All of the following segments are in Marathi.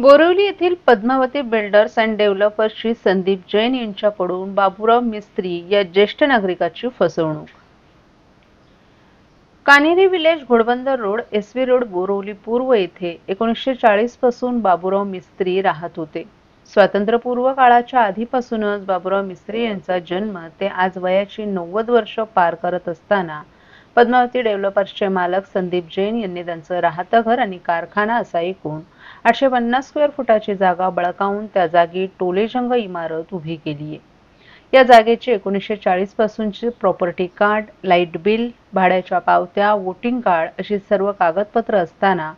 बोरिवली येथील पद्मावती बिल्डर्स अँड डेव्हलपर्सची संदीप जैन यांच्याकडून बाबूराव मिस्त्री या ज्येष्ठ नागरिकाची फसवणूक. Kaneri village Ghodbunder road S V road Borivali पूर्व येथे एकोणीसशे चाळीसपासून बाबूराव मिस्त्री राहत होते. स्वातंत्र्यपूर्व काळाच्या आधीपासूनच बाबूराव मिस्त्री यांचा जन्म ते आज वयाची नव्वद वर्ष पार करत असताना पद्मावती डेव्हलपर्सचे मालक संदीप जैन यांनी त्यांचं राहतं घर आणि कारखाना असा एकूण आठशे पन्नास स्क्वेअर फुटाची जागा बळकावून त्या जागी टोलेजंग इमारत उभी केली आहे. या जागेची एकोणीसशे चाळीस पासूनची प्रॉपर्टी कार्ड लाइट बिल भाड्याच्या पावत्या वोटिंग कार्ड अशी सर्व कागदपत्र असताना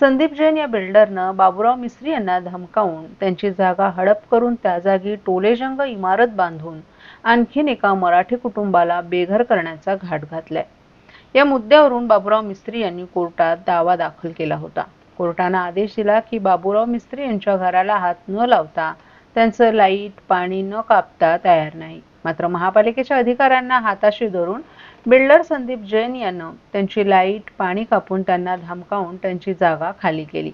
संदीप जैन या बिल्डरनं बाबूराव मिस्त्री यांना धमकावून त्यांची जागा हडप करून त्या जागी टोलेजंग इमारत बांधून आणखीन एका मराठी कुटुंबाला बेघर करण्याचा घाट घातलाय. या मुद्द्यावरून बाबूराव मिस्त्री यांनी कोर्टात दावा दाखल केला होता. कोर्टानं आदेश दिला की बाबूराव मिस्त्री यांच्या घराला हात न लावता त्यांचं लाइट पाणी न कापता तयार नाही. मात्र महापालिकेच्या अधिकाऱ्यांना हाताशी धरून बिल्डर संदीप जैन यानं त्यांची लाइट पाणी कापून त्यांना धमकावून त्यांची जागा खाली केली.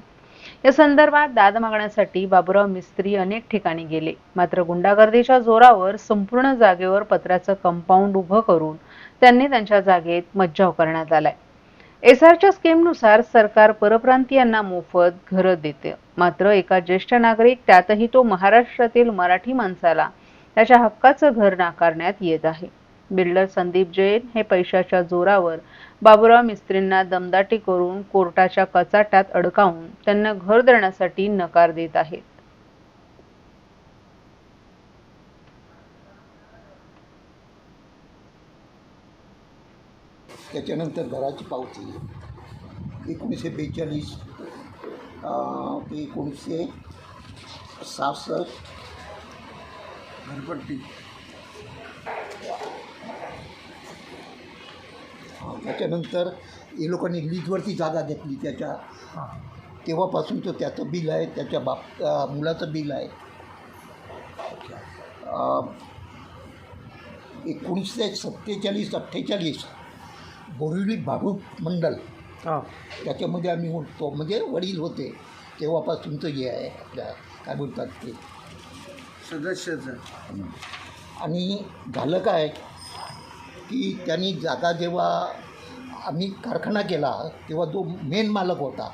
या संदर्भात दाद मागण्यासाठी बाबूराव मिस्त्री अनेक ठिकाणी गेले. मात्र गुंडागर्दीच्या जोरावर संपूर्ण जागेवर पत्राचं कंपाऊंड उभं करून त्यांनी त्यांच्या जागेत मज्जाव करण्यात आलाय. एसआरच्या स्कीमनुसार सरकार परप्रांतीयांना मोफत घरं देते. मात्र एका ज्येष्ठ नागरिक त्यातही तो महाराष्ट्रातील मराठी माणसाला त्याच्या हक्काचं घर नाकारण्यात येत आहे. बिल्डर संदीप जैन हे पैशाच्या जोरावर बाबुराव मिस्त्रींना दमदाटी करून कोर्टाच्या कचाट्यात अडकावून त्यांना घर देण्यासाठी नकार देत आहेत. त्याच्यानंतर घराची पावती. एकोणीसशे बेचाळीस ते एकोणीसशे सहासष्ट. घरपट्टी. त्याच्यानंतर हे लोकांनी लीजवरती जागा घेतली त्याच्या. तेव्हापासूनचं त्याचं बिल आहे त्याच्या बाप मुलाचं बिल आहे. एकोणीसशे सत्तेचाळीस अठ्ठेचाळीस. बोरिवली बाबू मंडल. हां. त्याच्यामध्ये आम्ही उठतो म्हणजे वडील होते. तेव्हापासूनचं हे आहे आपल्या काय बोलतात ते? सदस्याचं. आणि झालं काय? की त्यांनी जागा जेव्हा आम्ही कारखाना केला तेव्हा जो मेन मालक होता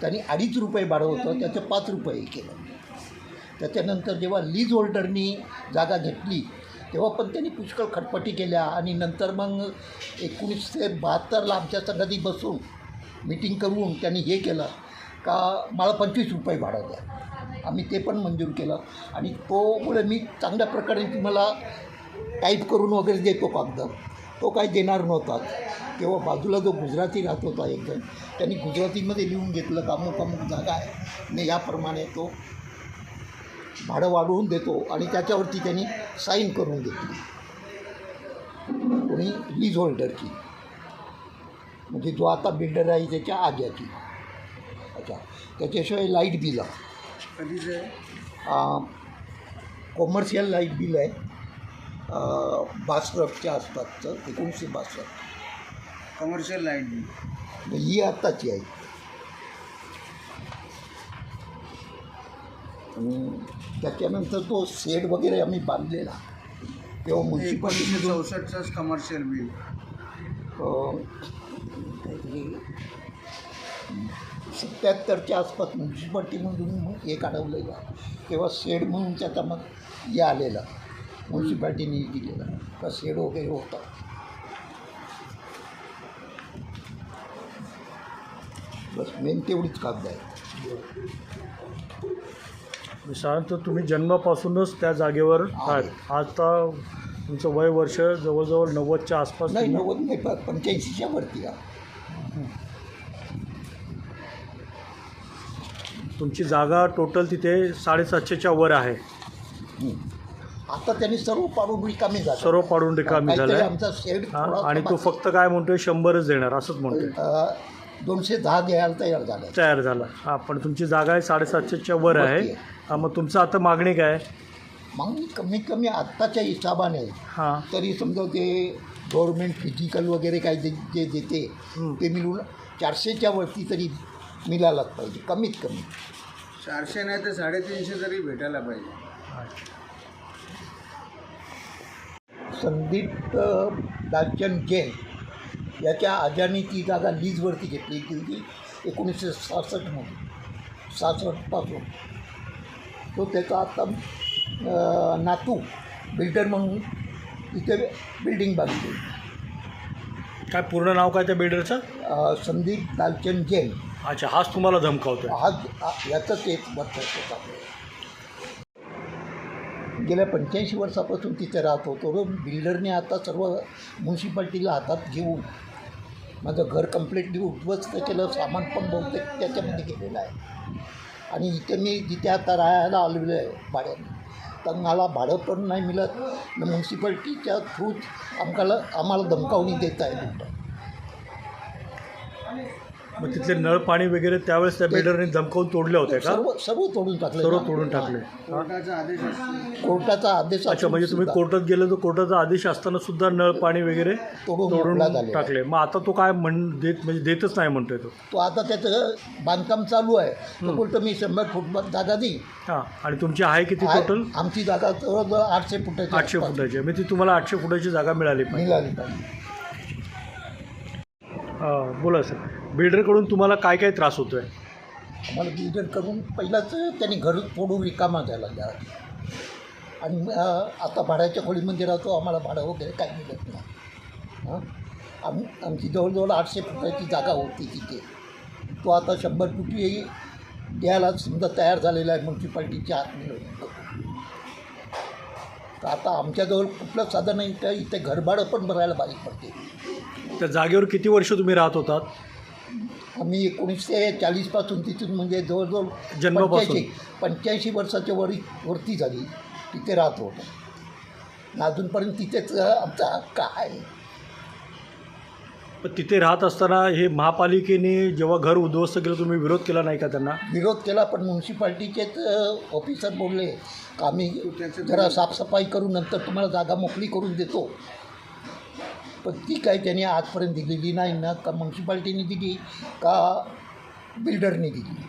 त्यांनी अडीच रुपये भाडं होतं त्याचं पाच रुपये केलं. त्याच्यानंतर जेव्हा लीज होल्डरनी जागा घेतली तेव्हा पण त्यांनी पुष्कळ खटपटी केल्या आणि नंतर मग एकोणीसशे बहात्तरला आमच्या संगती बसून मीटिंग करून त्यांनी हे केलं का मला पंचवीस रुपये भाडं द्या आम्ही ते पण मंजूर केलं आणि तोमुळे मी चांगल्या प्रकारे तुम्हाला टाईप करून वगैरे देतो कागद तो काही देणार नव्हता. तेव्हा बाजूला जो गुजराती राहत होता एकजण त्यांनी गुजरातीमध्ये लिहून घेतलं का अमुक अमुक जागा आहे. आणि याप्रमाणे तो भाडं वाढवून देतो आणि त्याच्यावरती त्यांनी साईन करून घेतली कोणी लीज होल्डरची. म्हणजे जो आता बिल्डर आहे त्याच्या आग्याची. अच्छा त्याच्याशिवाय लाइट बिल आहे. कॉमर्शियल लाइट बिल आहे. बासष्टच्या आसपासचं एकोणीसशे बासष्ट. Commercial light bill. ही आत्ताची आहे. आणि त्याच्यानंतर तो शेड वगैरे आम्ही बांधलेला. तेव्हा म्युन्सिपाल्टी चौसष्टचंच कमर्शियल बिल सत्याहत्तरच्या आसपास म्युन्सिपाल्टीमधून हे काढवलेलं. तेव्हा शेड म्हणून त्याचा मग हे आलेलं. म्युन्सिपाल्टीने दिलेलं. का शेड वगैरे होता. बस मेन तेवढीच कागद आहे साधारणतः तुम्ही जन्मापासूनच त्या जागेवर आहात. आता तुमचं वय वर्ष जवळजवळ नव्वदच्या आसपास नाही तुम्ही- नव्वद नाही प- पंच्याऐंशीच्या वरती आहे तुमची जागा टोटल तिथे साडेसातशेच्या वर आहे. आता त्यांनी सर्व पाडून रिकामी झालं. सर्व पाडून रिकामी काहीतरी झालं. आमचा शेड आणि तो फक्त काय म्हणतोय? शंभरच देणार असंच म्हणतोय. दोनशे दहा द्यायला तयार झालं. तयार झाला. हा पण तुमची जागा आहे साडेसातशेच्या वर आहे वरती आहे. हा मग तुमचं आता मागणी काय? मग कमीत कमी आत्ताच्या हिशोबाने. हां. तरी समजा ते गव्हर्मेंट फिजिकल वगैरे काय जे जे देते हं. ते मिळून चारशेच्या वरती तरी मिळायलाच पाहिजे कमीत कमी. चारशे नाही तर साडेतीनशे तरी भेटायला पाहिजे. संदीप अ, दालचंद जैन. याच्या आजाने ती जागा लीजवरती घेतली ती होती. एकोणीसशे सहासष्टमध्ये सहासष्टपासून तो त्याचा आता अ, नातू बिल्डर म्हणून तिथे बिल्डिंग बांधली काय पूर्ण नाव काय त्या बिल्डरचं? संदीप दालचंद जैन. अच्छा हाच तुम्हाला धमकावतोय हा हा- याचंच एक आहे. गेल्या पंच्याऐंशी वर्षापासून तिथे राहत होतो. बिल्डरने आता सर्व म्युन्सिपाल्टीला हातात घेऊन माझं घर कम्प्लिटली उद्ध्वस्त केलं सामान पण बहुतेक त्याच्यामध्ये गेलेलं आहे. आणि इथे मी जिथे आता राहायला आलेलो आहे भाड्याने. तर मला भाडं पण नाही मिळत. न म्युन्सिपाल्टीच्या थ्रूच आमकाला आम्हाला धमकावणी देत आहे. बिल्डर मग तिथले नळ पाणी वगैरे त्यावेळेस त्या बिल्डरने धमकावून तोडले होते का? सर्व सर्व तोडून टाकले. सर्व तोडून टाकले. कोर्टाचा आदेश असतो. कोर्टाचा आदेश अच्छा असून म्हणजे तुम्ही सुद्धा. कोर्टात गेले तर कोर्टाचा आदेश असताना सुद्धा नळ पाणी वगैरे तोडून तोडून मोकळा झालेला आहे. टाकले. मग आता तो काय म्हण देत म्हणजे देतच नाही म्हणतोय तो. तो आता त्याचं बांधकाम चालू आहे. तो बोलतो मी शंभर फूट जागा देईन हां आणि तुमची आहे किती आ- टोटल आमची जागा जवळजवळ आठशे फुटाची आठशे आसपास. फुटाची म्हणजे ती तुम्हाला आठशे फुटाची जागा मिळाली पाहिजे. मिळाली पाहिजे. बोला सर. बिल्डरकडून तुम्हाला काय काय त्रास होतो आहे आम्हाला बिल्डरकडून पहिलाच त्यांनी घर फोडून रिकामा द्यायला द्या. आणि आता भाड्याच्या खोलीमध्ये राहतो आम्हाला भाडं वगैरे काही मिळत नाही. हां? आम आमची जवळजवळ आठशे फुटाची जागा होती तिथे. तो आता शंभर फुटी द्यायला समजा तयार झालेला आहे म्युन्सिपाल्टीच्या आत मिळून तर आता आमच्याजवळ कुठलं साधन नाही तर इथे घरभाडं पण भरायला बारीक पडते. त्या जागेवर किती वर्ष तुम्ही राहत होतात? आम्ही एकोणीसशे चाळीसपासून तिथून म्हणजे जवळजवळ जन्मापासून? पंच्याऐंशी वर्षाच्या वरी वरती झाली तिथे राहत होतो. अजूनपर्यंत तिथेच आमचा हक्क आहे पण तिथे राहत असताना हे महापालिकेने जेव्हा घर उद्ध्वस्त केलं तुम्ही विरोध केला नाही का त्यांना? विरोध केला पण म्युन्सिपाल्टीचेच ऑफिसर बोलले का आम्ही त्याचं जरा साफसफाई करून नंतर तुम्हाला जागा मोकळी करून देतो. पण ती काही त्यांनी आजपर्यंत दिलेली नाही ना का म्युन्सिपाल्टीने दिली का बिल्डरने दिली.